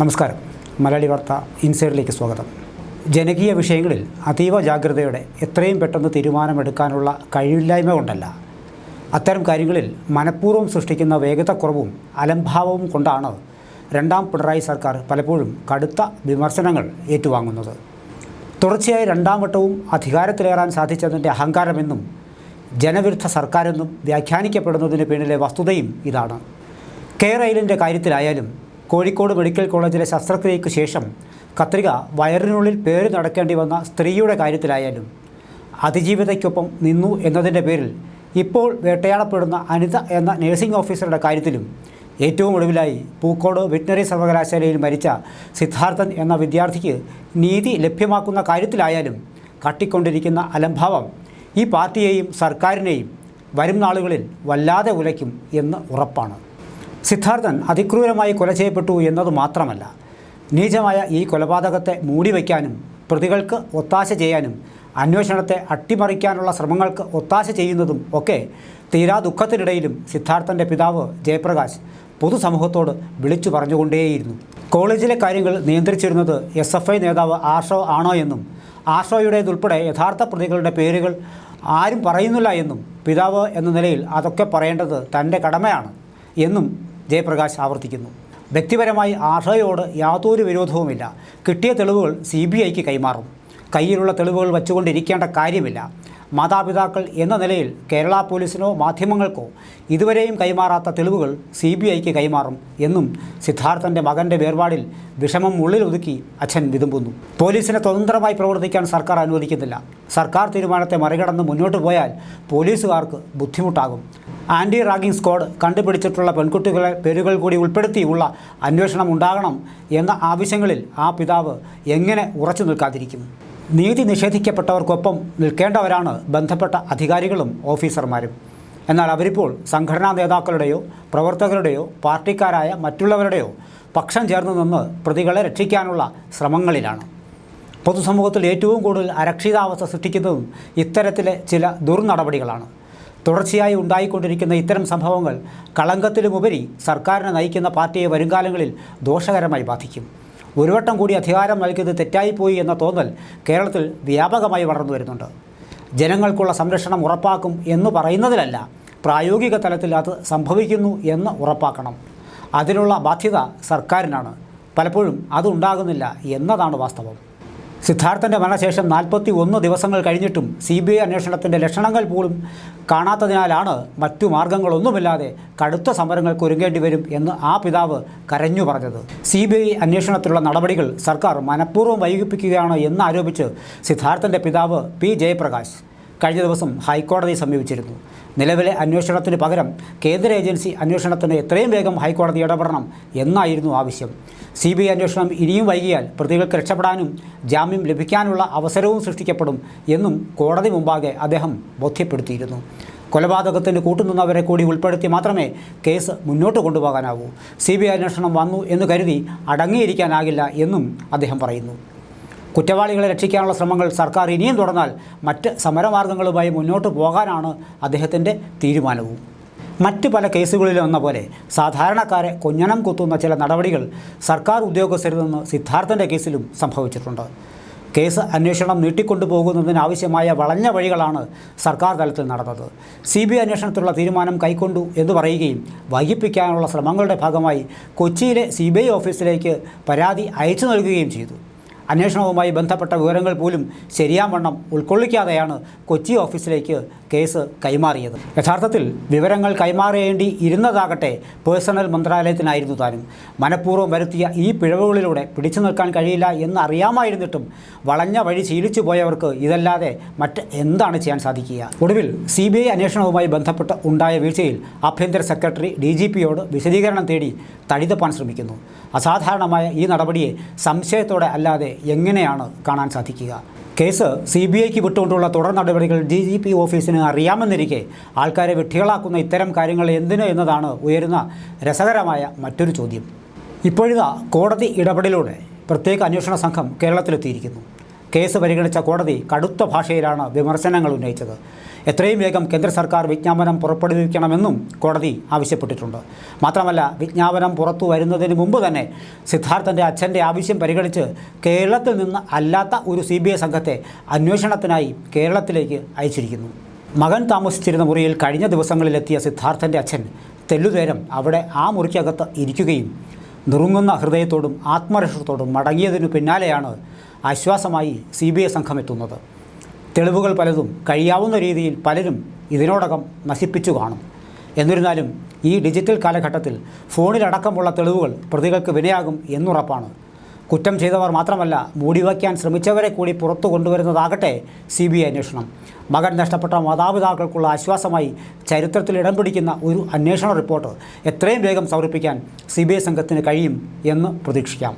നമസ്കാരം. മലയാളി വാർത്ത ഇൻസൈഡിലേക്ക് സ്വാഗതം. ജനകീയ വിഷയങ്ങളിൽ അതീവ ജാഗ്രതയോടെ എത്രയും പെട്ടെന്ന് തീരുമാനമെടുക്കാനുള്ള കഴിവില്ലായ്മ കൊണ്ടല്ല. അത്തരം കാര്യങ്ങളിൽ മനഃപൂർവം സൃഷ്ടിക്കുന്ന വേഗതക്കുറവും അലംഭാവവും കൊണ്ടാണ് രണ്ടാം പിണറായി സർക്കാർ പലപ്പോഴും കടുത്ത വിമർശനങ്ങൾ ഏറ്റുവാങ്ങുന്നത്. തുടർച്ചയായി രണ്ടാം വട്ടവും അധികാരത്തിലേറാൻ സാധിച്ചതിന്റെ അഹങ്കാരമെന്നും ജനവിരുദ്ധ സർക്കാരെന്നും വ്യാഖ്യാനിക്കപ്പെടുന്നതിന് പിന്നിലെ വസ്തുതയും ഇതാണ്. കെ റെയിലിന്റെ കാര്യത്തിലായാലും കോഴിക്കോട് മെഡിക്കൽ കോളേജിലെ ശസ്ത്രക്രിയയ്ക്ക് ശേഷം കത്രിക വയറിനുള്ളിൽ പേര് നടക്കേണ്ടി വന്ന സ്ത്രീയുടെ കാര്യത്തിലായാലും അതിജീവിതയ്ക്കൊപ്പം നിന്നു എന്നതിന്റെ പേരിൽ ഇപ്പോൾ വേട്ടയാടപ്പെടുന്ന അനിത എന്ന നഴ്സിംഗ് ഓഫീസറുടെ കാര്യത്തിലും ഏറ്റവും ഒടുവിലായി പൂക്കോട് വെറ്റിനറി സർവകലാശാലയിൽ മരിച്ച സിദ്ധാർത്ഥൻ എന്ന വിദ്യാർത്ഥിക്ക് നീതി ലഭ്യമാക്കുന്ന കാര്യത്തിലായാലും കട്ടിക്കൊണ്ടിരിക്കുന്ന അലംഭാവം ഈ പാർട്ടിയെയും സർക്കാരിനെയും വരും നാളുകളിൽ വല്ലാതെ ഉലയ്ക്കും എന്ന് ഉറപ്പാണ്. സിദ്ധാർത്ഥൻ അതിക്രൂരമായി കൊല ചെയ്യപ്പെട്ടു എന്നതു മാത്രമല്ല. നീചമായ ഈ കൊലപാതകത്തെ മൂടിവയ്ക്കാനും പ്രതികൾക്ക് ഒത്താശ ചെയ്യാനും അന്വേഷണത്തെ അട്ടിമറിക്കാനുള്ള ശ്രമങ്ങൾക്ക് ഒത്താശ ചെയ്യുന്നതും ഒക്കെ തീരാ ദുഃഖത്തിനിടയിലും സിദ്ധാർത്ഥന്റെ പിതാവ് ജയപ്രകാശ് പൊതുസമൂഹത്തോട് വിളിച്ചു പറഞ്ഞുകൊണ്ടേയിരുന്നു. കോളേജിലെ കാര്യങ്ങൾ നിയന്ത്രിച്ചിരുന്നത് എസ് എഫ് ഐ നേതാവ് ആഷോ ആണോ എന്നും ആഷോയുടേതുൾപ്പെടെ യഥാർത്ഥ പ്രതികളുടെ പേരുകൾ ആരും പറയുന്നില്ല എന്നും പിതാവ് എന്ന നിലയിൽ അതൊക്കെ പറയേണ്ടത് തന്റെ കടമയാണ് എന്നും ജയപ്രകാശ് ആവർത്തിക്കുന്നു. വ്യക്തിപരമായി ആഷയോട് യാതൊരു വിരോധവുമില്ല. കിട്ടിയ തെളിവുകൾ സി ബി ഐക്ക് കൈമാറും. കയ്യിലുള്ള തെളിവുകൾ വച്ചുകൊണ്ടിരിക്കേണ്ട കാര്യമില്ല. മാതാപിതാക്കൾ എന്ന നിലയിൽ കേരള പോലീസിനോ മാധ്യമങ്ങൾക്കോ ഇതുവരെയും കൈമാറാത്ത തെളിവുകൾ സി ബി ഐക്ക് കൈമാറും എന്നും സിദ്ധാർത്ഥന്റെ മകന്റെ വേർപാടിൽ വിഷമം ഉള്ളിൽ ഒതുക്കി അച്ഛൻ വിതുമ്പുന്നു. പോലീസിനെ സ്വതന്ത്രമായി പ്രവർത്തിക്കാൻ സർക്കാർ അനുവദിക്കുന്നില്ല. സർക്കാർ തീരുമാനത്തെ മറികടന്ന് മുന്നോട്ട് പോയാൽ പോലീസുകാർക്ക് ബുദ്ധിമുട്ടാകും. ആന്റി റാഗിംഗ് സ്ക്വാഡ് കണ്ടുപിടിച്ചിട്ടുള്ള പെൺകുട്ടികളെ പേരുകൾ കൂടി ഉൾപ്പെടുത്തിയുള്ള അന്വേഷണം ഉണ്ടാകണം എന്ന ആവശ്യങ്ങളിൽ ആ പിതാവ് എങ്ങനെ ഉറച്ചു നിൽക്കാതിരിക്കും? നീതി നിഷേധിക്കപ്പെട്ടവർക്കൊപ്പം നിൽക്കേണ്ടവരാണ് ബന്ധപ്പെട്ട അധികാരികളും ഓഫീസർമാരും. എന്നാൽ അവരിപ്പോൾ സംഘടനാ നേതാക്കളുടെയോ പ്രവർത്തകരുടെയോ പാർട്ടിക്കാരായ മറ്റുള്ളവരുടെയോ പക്ഷം ചേർന്ന് നിന്ന് പ്രതികളെ രക്ഷിക്കാനുള്ള ശ്രമങ്ങളിലാണ്. പൊതുസമൂഹത്തിൽ ഏറ്റവും കൂടുതൽ അരക്ഷിതാവസ്ഥ സൃഷ്ടിക്കുന്നതും ഇത്തരത്തിലെ ചില ദുർനടപടികളാണ്. തുടർച്ചയായി ഉണ്ടായിക്കൊണ്ടിരിക്കുന്ന ഇത്തരം സംഭവങ്ങൾ കളങ്കത്തിലുമുപരി സർക്കാരിനെ നയിക്കുന്ന പാർട്ടിയെ വരുംകാലങ്ങളിൽ ദോഷകരമായി ബാധിക്കും. ഒരു വട്ടം കൂടി അധികാരം നൽകിയത് തെറ്റായിപ്പോയി എന്ന തോന്നൽ കേരളത്തിൽ വ്യാപകമായി വളർന്നു വരുന്നുണ്ട്. ജനങ്ങൾക്കുള്ള സംരക്ഷണം ഉറപ്പാക്കും എന്ന് പറയുന്നതിലല്ല പ്രായോഗിക തലത്തിൽ അത് സംഭവിക്കുന്നു എന്ന് ഉറപ്പാക്കണം. അതിനുള്ള ബാധ്യത സർക്കാരിനാണ്. പലപ്പോഴും അതുണ്ടാകുന്നില്ല എന്നതാണ് വാസ്തവം. സിദ്ധാർത്ഥന്റെ മരണശേഷം നാൽപ്പത്തി ഒന്ന് ദിവസങ്ങൾ കഴിഞ്ഞിട്ടും സി ബി ഐ അന്വേഷണത്തിന്റെ ലക്ഷണങ്ങൾ പോലും കാണാത്തതിനാലാണ് മറ്റു മാർഗങ്ങളൊന്നുമില്ലാതെ കടുത്ത സമരങ്ങൾക്ക് ഒരുങ്ങേണ്ടി വരും എന്ന് ആ പിതാവ് കരഞ്ഞു പറഞ്ഞത്. സി ബി ഐ അന്വേഷണത്തിലുള്ള നടപടികൾ സർക്കാർ മനഃപൂർവം വൈകിപ്പിക്കുകയാണ് എന്നാരോപിച്ച് സിദ്ധാർത്ഥന്റെ പിതാവ് പി ജയപ്രകാശ് കഴിഞ്ഞ ദിവസം ഹൈക്കോടതിയെ സമീപിച്ചിരുന്നു. നിലവിലെ അന്വേഷണത്തിന് പകരം കേന്ദ്ര ഏജൻസി അന്വേഷണത്തിന് എത്രയും വേഗം ഹൈക്കോടതി ഇടപെടണം എന്നായിരുന്നു ആവശ്യം. സി ബി ഐ അന്വേഷണം ഇനിയും വൈകിയാൽ പ്രതികൾക്ക് രക്ഷപ്പെടാനും ജാമ്യം ലഭിക്കാനുള്ള അവസരവും സൃഷ്ടിക്കപ്പെടും എന്നും കോടതി മുമ്പാകെ അദ്ദേഹം ബോധ്യപ്പെടുത്തിയിരുന്നു. കൊലപാതകത്തിന് കൂട്ടുനിന്നവരെ കൂടി ഉൾപ്പെടുത്തി മാത്രമേ കേസ് മുന്നോട്ട് കൊണ്ടുപോകാനാവൂ. സി ബി ഐ അന്വേഷണം വന്നു എന്ന് കരുതി അടങ്ങിയിരിക്കാനാകില്ല എന്നും അദ്ദേഹം പറയുന്നു. കുറ്റവാളികളെ രക്ഷിക്കാനുള്ള ശ്രമങ്ങൾ സർക്കാർ ഇനിയും തുടർന്നാൽ മറ്റ് സമരമാർഗങ്ങളുമായി മുന്നോട്ട് പോകാനാണ് അദ്ദേഹത്തിന്റെ തീരുമാനവും. മറ്റ് പല കേസുകളിലും എന്ന പോലെ സാധാരണക്കാരെ കൊഞ്ഞനം കുത്തുന്ന ചില നടപടികൾ സർക്കാർ ഉദ്യോഗസ്ഥരിൽ നിന്ന് സിദ്ധാർത്ഥന്റെ കേസിലും സംഭവിച്ചിട്ടുണ്ട്. കേസ് അന്വേഷണം നീട്ടിക്കൊണ്ടുപോകുന്നതിനാവശ്യമായ വളഞ്ഞ വഴികളാണ് സർക്കാർ തലത്തിൽ നടന്നത്. സി ബി ഐ അന്വേഷണത്തിലുള്ള തീരുമാനം കൈക്കൊണ്ടു എന്ന് പറയുകയും വൈകിപ്പിക്കാനുള്ള ശ്രമങ്ങളുടെ ഭാഗമായി കൊച്ചിയിലെ സി ബി ഐ ഓഫീസിലേക്ക് പരാതി അയച്ചു നൽകുകയും ചെയ്തു. അന്വേഷണവുമായി ബന്ധപ്പെട്ട വിവരങ്ങൾ പോലും ശരിയാവണ്ണം ഉൾക്കൊള്ളിക്കാതെയാണ് കൊച്ചി ഓഫീസിലേക്ക് കേസ് കൈമാറിയത്. യഥാർത്ഥത്തിൽ വിവരങ്ങൾ കൈമാറേണ്ടി ഇരുന്നതാകട്ടെ പേഴ്സണൽ മന്ത്രാലയത്തിനായിരുന്നു താനും. മനഃപൂർവം വരുത്തിയ ഈ പിഴവുകളിലൂടെ പിടിച്ചു നിൽക്കാൻ കഴിയില്ല എന്ന് അറിയാമായിരുന്നിട്ടും വളഞ്ഞ വഴി ശീലിച്ചു പോയവർക്ക് ഇതല്ലാതെ മറ്റ് എന്താണ് ചെയ്യാൻ സാധിക്കുക? ഒടുവിൽ സി ബി ഐ അന്വേഷണവുമായി ബന്ധപ്പെട്ട് ഉണ്ടായ വീഴ്ചയിൽ ആഭ്യന്തര സെക്രട്ടറി ഡി ജി പിയോട് വിശദീകരണം തേടി തടിതപ്പാൻ ശ്രമിക്കുന്നു. അസാധാരണമായ ഈ നടപടിയെ സംശയത്തോടെ അല്ലാതെ എങ്ങനെയാണ് കാണാൻ സാധിക്കുക? കേസ് സി ബി ഐക്ക് വിട്ടുകൊണ്ടുള്ള തുടർ നടപടികൾ ഡി ജി പി ഓഫീസിന് അറിയാമെന്നിരിക്കെ ആൾക്കാരെ വെട്ടികളാക്കുന്ന ഇത്തരം കാര്യങ്ങൾ എന്തിന് എന്നതാണ് ഉയരുന്ന രസകരമായ മറ്റൊരു ചോദ്യം. ഇപ്പോഴിതാ കോടതി ഇടപെടലിലൂടെ പ്രത്യേക അന്വേഷണ സംഘം കേരളത്തിലെത്തിയിരിക്കുന്നു. കേസ് പരിഗണിച്ച കോടതി കടുത്ത ഭാഷയിലാണ് വിമർശനങ്ങൾ ഉന്നയിച്ചത്. എത്രയും വേഗം കേന്ദ്ര സർക്കാർ വിജ്ഞാപനം പുറപ്പെടുവിക്കണമെന്നും കോടതി ആവശ്യപ്പെട്ടിട്ടുണ്ട്. മാത്രമല്ല വിജ്ഞാപനം പുറത്തു വരുന്നതിന് മുമ്പ് തന്നെ സിദ്ധാർത്ഥന്റെ അച്ഛന്റെ ആവശ്യം പരിഗണിച്ച് കേരളത്തിൽ നിന്ന് അല്ലാത്ത ഒരു സി സംഘത്തെ അന്വേഷണത്തിനായി കേരളത്തിലേക്ക് അയച്ചിരിക്കുന്നു. മകൻ താമസിച്ചിരുന്ന മുറിയിൽ കഴിഞ്ഞ ദിവസങ്ങളിലെത്തിയ സിദ്ധാർത്ഥന്റെ അച്ഛൻ തെല്ലുതേരം അവിടെ ആ മുറിക്കകത്ത് ഇരിക്കുകയും നുറുങ്ങുന്ന ഹൃദയത്തോടും ആത്മരക്ഷത്തോടും മടങ്ങിയതിനു പിന്നാലെയാണ് ആശ്വാസമായി സി ബി ഐ സംഘം എത്തുന്നത്. തെളിവുകൾ പലതും കഴിയാവുന്ന രീതിയിൽ പലരും ഇതിനോടകം നശിപ്പിച്ചു കാണും. എന്നിരുന്നാലും ഈ ഡിജിറ്റൽ കാലഘട്ടത്തിൽ ഫോണിലടക്കമുള്ള തെളിവുകൾ പ്രതികൾക്ക് വിനയാകും എന്നുറപ്പാണ്. കുറ്റം ചെയ്തവർ മാത്രമല്ല മൂടി മൂടിവയ്ക്കാൻ ശ്രമിച്ചവരെ കൂടി പുറത്തു കൊണ്ടുവരുന്നതാകട്ടെ സി ബി ഐ അന്വേഷണം. മകൻ നഷ്ടപ്പെട്ട മാതാപിതാക്കൾക്കുള്ള ആശ്വാസമായി ചരിത്രത്തിൽ ഇടം പിടിക്കുന്ന ഒരു അന്വേഷണ റിപ്പോർട്ട്. എത്രയും വേഗം സമർപ്പിക്കാൻ സി ബി ഐ സംഘത്തിന് കഴിയും എന്ന് പ്രതീക്ഷിക്കാം.